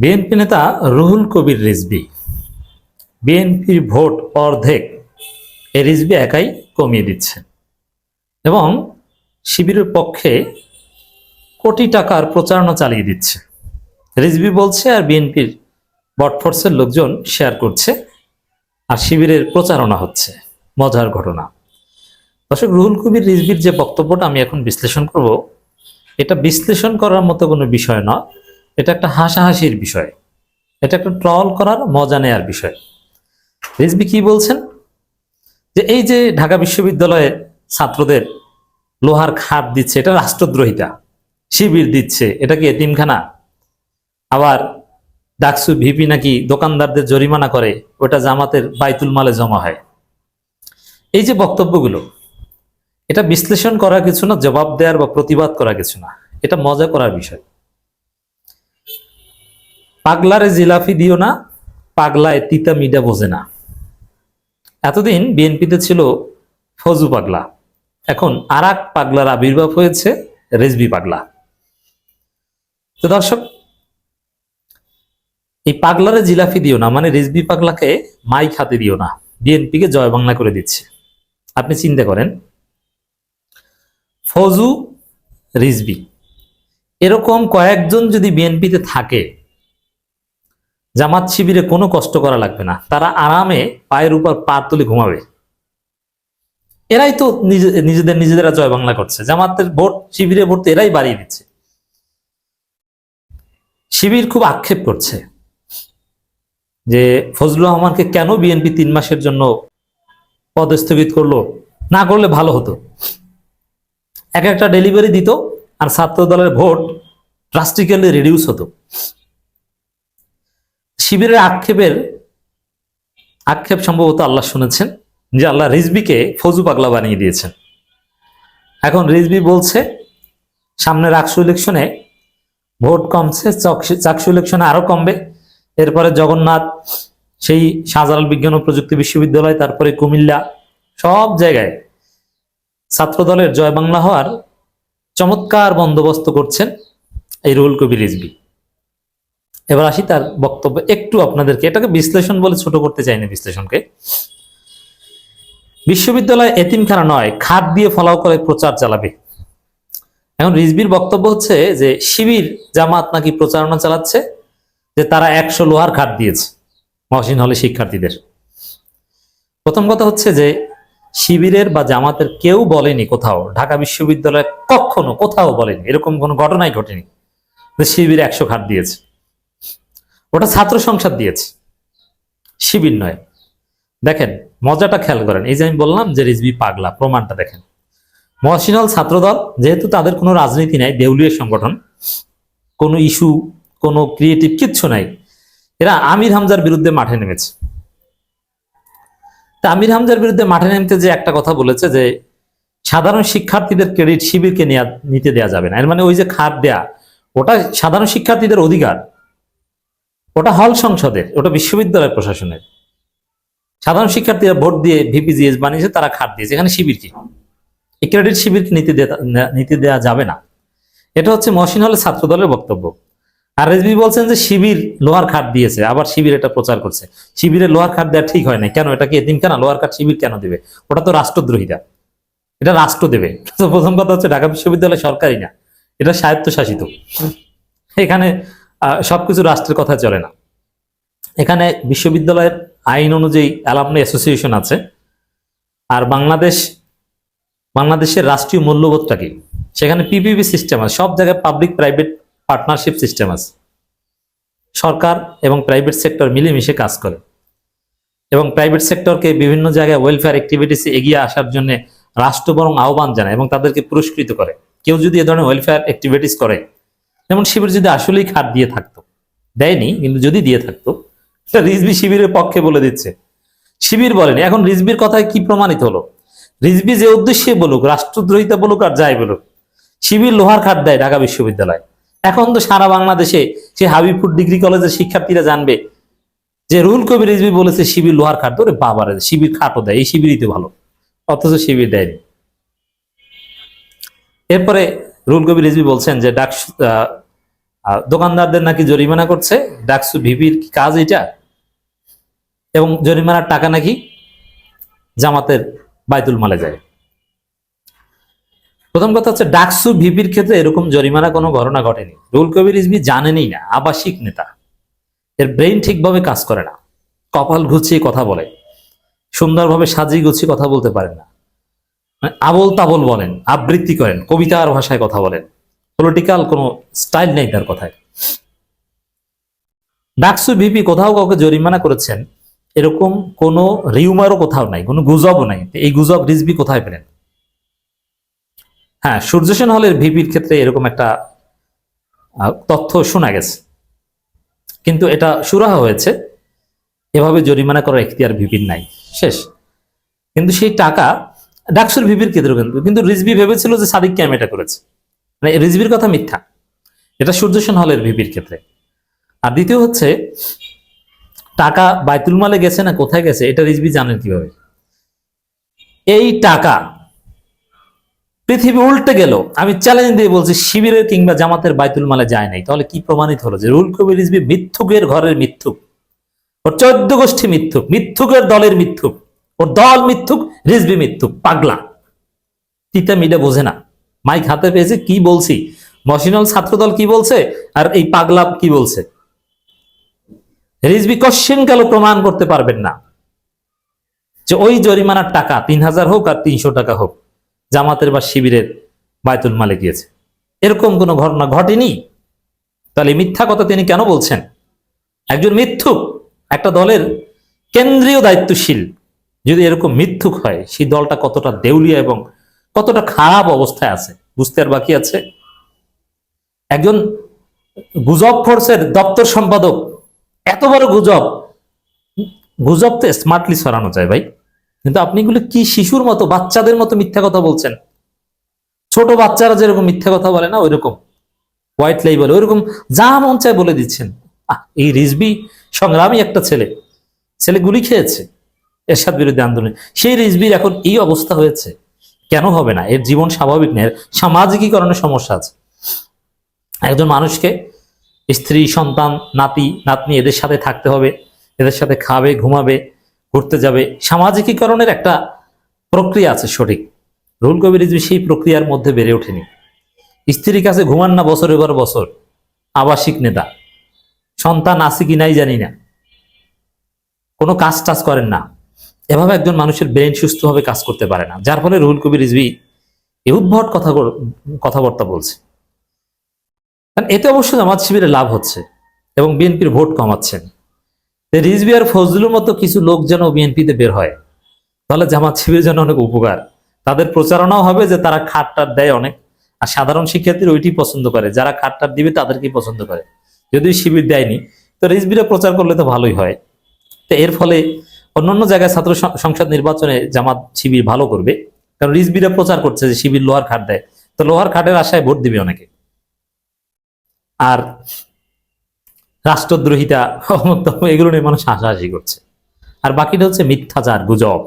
BNP নেতা রুহুল কবির রিজবি বিএনপির vote অর্ধেক এই রিজবি একাই কমিয়ে দিচ্ছে এবং শিবিরের পক্ষে কোটি টাকার প্রচারণা চালিয়ে দিচ্ছে। রিজবি বলছে আর বিএনপির বটফোর্সের লোকজন শেয়ার করছে আর শিবিরের প্রচারণা হচ্ছে। মজার ঘটনা। দর্শক, রুহুল কবির রিজবির যে বক্তব্যটা আমি এখন বিশ্লেষণ করব, এটা বিশ্লেষণ করার মতো কোনো বিষয় না এটা একটা হাসাহাসির বিষয়। এটা একটা ট্রল করার মজা নেয়ার বিষয়। রিজবি কি বলছেন? যে এই যে ঢাকা বিশ্ববিদ্যালয়ে ছাত্রদের লোহার খাট দিচ্ছে, এটা রাষ্ট্রদ্রোহিতা শিবির দিচ্ছে, এটা কি এতিমখানা? আবার ডাকসু ভিপি নাকি দোকানদারদের জরিমানা করে, ওটা জামাতের বাইতুল মালে জমা হয়। এই যে বক্তব্যগুলো, এটা বিশ্লেষণ করা কিছু না, জবাব দেওয়ার বা প্রতিবাদ করা কিছু না, এটা মজা করার বিষয়। পাগলারে জিলাফি দিও না, পাগলায় তিতা মিডা বোঝে না। এতদিন বিএনপিতে ছিল ফজু পাগলা। এখন আর এক পাগলার আবির্ভাব হয়েছে রেজবি পাগলা। তো দর্শক, এই পাগলারে জিলাফি দিও না মানে রেজবি পাগলাকে মাই খাতে দিও না, বিএনপিকে জয় বাংলা করে দিচ্ছে। আপনি চিন্তা করেন, ফজু, রিজবি, এরকম কয়েকজন যদি বিএনপিতে থাকে জামাত শিবিরে কোনো কষ্ট করা লাগবে না। তারা আরামে পায়ের উপর পা তুলে ঘুমাবে। এরাই তো নিজে- নিজেদের নিজেদেরা জয় বাংলা করছে। জামাতের ভোট শিবিরে ভোট এরাই বাড়িয়ে দিচ্ছে। শিবির খুব আক্ষেপ করছে যে ফজলুর রহমানকে কেন বিএনপি তিন মাসের জন্য পদস্থগিত করল? না করলে ভালো হতো। এক একটা ডেলিভারি দিত আর ছাত্র দলের ভোট ড্রাস্টিক্যালি রিডিউস হতো। শিবিরের আক্ষেপের আক্ষেপ সম্ভবত আল্লাহ শুনেছেন, যে আল্লাহ রিজবিকে ফজু পাগলা বানিয়ে দিয়েছেন। এখন রিজবি বলছে, সামনের আকসু ইলেকশনে ভোট কমছে চকসি- ইলেকশনে আরও কমবে। এরপরে জগন্নাথ, সেই শাহজালাল বিজ্ঞান ও প্রযুক্তি বিশ্ববিদ্যালয়, তারপরে কুমিল্লা, সব জায়গায় ছাত্র দলের জয় বাংলা হওয়ার চমৎকার বন্দোবস্ত করছেন এই রুহুল কবির রিজবি এবার আসি তার বক্তব্য একটু আপনাদেরকে। এটাকে বিশ্লেষণ বলে ছোট করতে চাইনি বিশ্লেষণকে। বিশ্ববিদ্যালয় এতিমখানা নয়, খাদ দিয়ে ফলাও করে প্রচার চালাবে। এখন রিজবির বক্তব্য হচ্ছে যে, শিবির জামাত নাকি প্রচারণা চালাচ্ছে যে তারা একশো লোহার খাট দিয়েছে মহসিন হলে শিক্ষার্থীদের। প্রথম কথা হচ্ছে যে, শিবিরের বা জামাতের কেউ বলেনি কোথাও, ঢাকা বিশ্ববিদ্যালয়ে কখনো কোথাও বলেনি, এরকম কোনো ঘটনাই ঘটেনি যে শিবির একশো খাট দিয়েছে। ওটা ছাত্র সংসদ দিয়েছে। শিবির নয়। দেখেন, মজাটা খেয়াল করেন। এই যে আমি বললাম যে রিজবি পাগলা, প্রমাণটা দেখেন। মহসিনল ছাত্রদল, যেহেতু তাদের কোনো রাজনীতি নাই, দেউলিয়া সংগঠন, কোনো ইস্যু, কোনো ক্রিয়েটিভ কিচ্ছু নাই, এরা আমির হামজার বিরুদ্ধে মাঠে নেমেছে। তা আমির হামজার বিরুদ্ধে মাঠে নামতে যে একটা কথা বলেছে যে, সাধারণ শিক্ষার্থীদের ক্রেডিট শিবিরকে নিতে দেয়া যাবে না। এর মানে ওই যে খাত দেয়া, ওটা সাধারণ শিক্ষার্থীদের অধিকার। ওটা হল সংসদের, ওটা বিশ্ববিদ্যালয় প্রশাসনের। সাধারণ শিক্ষার্থীরা ভোট দিয়ে ভিপিজিএস বানিয়েছে, তারা খাত দিয়েছে। এখানে শিবির কি? এই ক্রেডিট শিবিরকে নিতে নিতে দেওয়া যাবে না? এটা হচ্ছে মহসিন হলের ছাত্র দলের বক্তব্য। আর রেজবি বলছেন যে শিবির লোহার খাট দিয়েছে, আবার শিবির এটা প্রচার করছে। শিবিরে লোহার খাট দেওয়া ঠিক হয় না কেন? এটা কি এদিন কেন? লোহার খাট শিবির কেন দেবে? ওটা তো রাষ্ট্রদ্রোহিতা এটা রাষ্ট্র দেবে। প্রথম কথা হচ্ছে ঢাকা বিশ্ববিদ্যালয় সরকারি না। এটা স্বায়ত্তশাসিত। এখানে সবকিছু রাষ্ট্রের কথা চলে না। এখানে বিশ্ববিদ্যালয়ের আইন অনুযায়ী অ্যালামনি অ্যাসোসিয়েশন আছে। আর বাংলাদেশ, বাংলাদেশের রাষ্ট্রীয় মূল্যবোধটা কি? সেখানে পিপিপি সিস্টেম আছে, সব জায়গায় পাবলিক প্রাইভেট পার্টনারশিপ সিস্টেম আছে। সরকার এবং প্রাইভেট সেক্টর মিলেমিশে কাজ করে। এবং প্রাইভেট সেক্টরকে বিভিন্ন জায়গায় ওয়েলফেয়ার অ্যাক্টিভিটিসে এগিয়ে আসার জন্য রাষ্ট্র বরং আহ্বান জানায় এবং তাদেরকে পুরস্কৃত করে। কেউ যদি এ ধরনের ওয়েলফেয়ার অ্যাক্টিভিটিস করে যেমন শিবির যদি আসলেই খাট দিয়ে থাকতো। দেয়নি, কিন্তু যদি দিয়ে থাকতো সেটা রিজবি শিবিরের পক্ষে বলে দিচ্ছে। শিবির বলেনি, এখন রিজবির কথায় কি প্রমাণিত হলো? রিজবি যে উদ্দেশ্যে বলুক, রাষ্ট্রদ্রোহিতা বলুক আর যাই বলুক, শিবির লোহার খাট দেয় ঢাকা বিশ্ববিদ্যালয়। এখন তো সারা বাংলাদেশে সে হাবিবপুর ডিগ্রি কলেজের শিক্ষার্থীরা জানবে যে রুল কবির রিজবি বলেছে, শিবির লোহার খাট ওরে বাবারে, শিবির খাটও দেয়, এই শিবিরই তো ভালো। অথচ শিবির দেয়নি। এরপরে রুল কবির রিজবি বলছেন যে ডাক দোকানদারদের নাকি জরিমানা করছে, ডাকসু ভিপির কাজ এটা? এবং জরিমানার টাকা নাকি জামাতের বাইতুল মালে যায়। প্রথম কথা হচ্ছে, ডাকসু ভিপির ক্ষেত্রে এরকম জরিমানা কোনো ঘটনা ঘটেনি। রুল কবির রিজভি জানেনই না, আবাসিক নেতা। এর ব্রেইন ঠিকভাবে কাজ করে না। কপাল ঘুচিয়ে কথা বলে। সুন্দরভাবে সাজিয়ে গুছিয়ে কথা বলতে পারেন না। মানে আবল তাবল বলেন, আবৃত্তি করেন, কবিতার ভাষায় কথা বলেন। পলিটিক্যাল কোনো স্টাইল নেই তার কথায়। ডাকসু ভিপি কোথাও কাউকে জরিমানা করেছেন, এরকম কোনো রিউমারও কোথাও নাই, কোনো গুজবও নাই। এই গুজব রিজবি কোথায় পেলেন? হ্যাঁ সূর্যসেন হলের ভিপির ক্ষেত্রে এরকম একটা তথ্য শোনা গেছে। কিন্তু এটা সুরাহা হয়েছে, এভাবে জরিমানা করার এখতিয়ার ভিপির নাই। শেষ। কিন্তু সেই টাকা ডাকসুর ভিপির ক্ষেত্রে কিন্তু রিজবি ভেবেছিল যে সাদিক ক্যাম এটা করেছে। মানে রিজবির কথা মিথ্যা। এটা সূর্যসেন হলের ভিপির ক্ষেত্রে। আর দ্বিতীয় হচ্ছে, টাকা বাইতুল মালে গেছে না কোথায় গেছে, এটা রিজবি জানেন কীভাবে? এই টাকা পৃথিবী উল্টে গেল। আমি চ্যালেঞ্জ দিয়ে বলছি শিবিরের কিংবা জামাতের বাইতুল মালে যায় নাই। তাহলে কি প্রমাণিত হলো যে রুল কবির রিজবি মিথ্যুকের ঘরের মিথ্যুক? ওর চোদ্দ গোষ্ঠী মিথ্যুক, মিথ্যুকের দলের মিথ্যুক। ওর দল মিথ্যুক, রিজবি মিথ্যুক, পাগলা। তিতা মিডে বোঝে না। মাইক হাতে পেয়েছে, কি বলছি? মসিনল ছাত্রদল কি বলছে? আর এই পাগলা কি বলছে? রিজবি কশ্চিন কালো প্রমাণ করতে পারবেন না। যে ওই জরিমানার টাকা তিন হাজার হোক আর তিনশো টাকা হোক, জামাতের বা শিবিরের বায়তুল মালে গিয়েছে। এরকম কোনো ঘটনা ঘটেনি? তাহলে মিথ্যা কথা তিনি কেন বলছেন? একজন মিথ্যুক, একটা দলের কেন্দ্রীয় দায়িত্বশীল যদি এরকম মিথ্যুক হয়, সেই দলটা কতটা দেউলিয়া এবং কতটা খারাপ অবস্থায় আছে, বুঝতে আর বাকি আছে? একজন গুজব ফোর্সের দপ্তর সম্পাদক, এত বড় গুজব গুজব তো স্মার্টলি সরানো যায় ভাই। কিন্তু আপনি এগুলো কি শিশুর মতো, বাচ্চাদের মতো মিথ্যা কথা বলছেন? ছোট বাচ্চারা যেরকম মিথ্যা কথা বলে না, ওইরকম। হোয়াইট লাই বলে ওইরকম যা মন চায় বলে দিচ্ছেন। এই রিজবি সংগ্রামী একটা ছেলে ছেলে গুলি খেয়েছে। এরশাদ বিরোধী আন্দোলন। সেই রিজবির এখন এই অবস্থা হয়েছে। কেন হবে না? এর জীবন স্বাভাবিক নেই এর সামাজিকীকরণের সমস্যা আছে। একজন মানুষকে স্ত্রী, সন্তান, নাতি, নাতনি এদের সাথে থাকতে হবে, এদের সাথে খাবে, ঘুমাবে, ঘুরতে যাবে। সামাজিকীকরণের একটা প্রক্রিয়া আছে সঠিক। রুল কবির রিজভী সেই প্রক্রিয়ার মধ্যে বেড়ে ওঠেনি। স্ত্রীর কাছে ঘুমান না বছরের পর বছর। আবাসিক নেতা। সন্তান আছে কি নাই জানি না। কোনো কাজ টাজ করেন না। এভাবে একজন মানুষের ব্রেন সুস্থভাবে কাজ করতে পারে না, যার ফলে রুহুল কবির রিজভি এই উদ্ভট কথা কথাবার্তা বলছে। কারণ এতে অবশ্য জামাত শিবিরে লাভ হচ্ছে এবং বিএনপির ভোট কমাচ্ছেন। যে রিজভি আর ফজলুর মতো কিছু লোক যেন বিএনপিতে বের হয়, তাহলে জামাত শিবিরের জন্য অনেক উপকার। তাদের প্রচারণাও হবে যে তারা খাটটার দেয় অনেক, আর সাধারণ শিক্ষার্থীরা ওইটি পছন্দ করে, যারা খাটটার দিবে তাদেরকেই পছন্দ করে। যদি শিবির দেয়নি, তো রিজবিরা প্রচার করলে তো ভালোই হয়। তো এর ফলে অন্যান্য জায়গায় ছাত্র সংসদ নির্বাচনে জামাত, শিবির ভালো করবে। কারণ রিজবিরা প্রচার করছে যে শিবির লোহার খাট দেয়। তো লোহার খাটের আশায় ভোট দিবে অনেকে। আর রাষ্ট্রদ্রোহিতা এগুলো নিয়ে মানুষ হাসাহাসি করছে। আর বাকিটা হচ্ছে মিথ্যাচার, গুজব।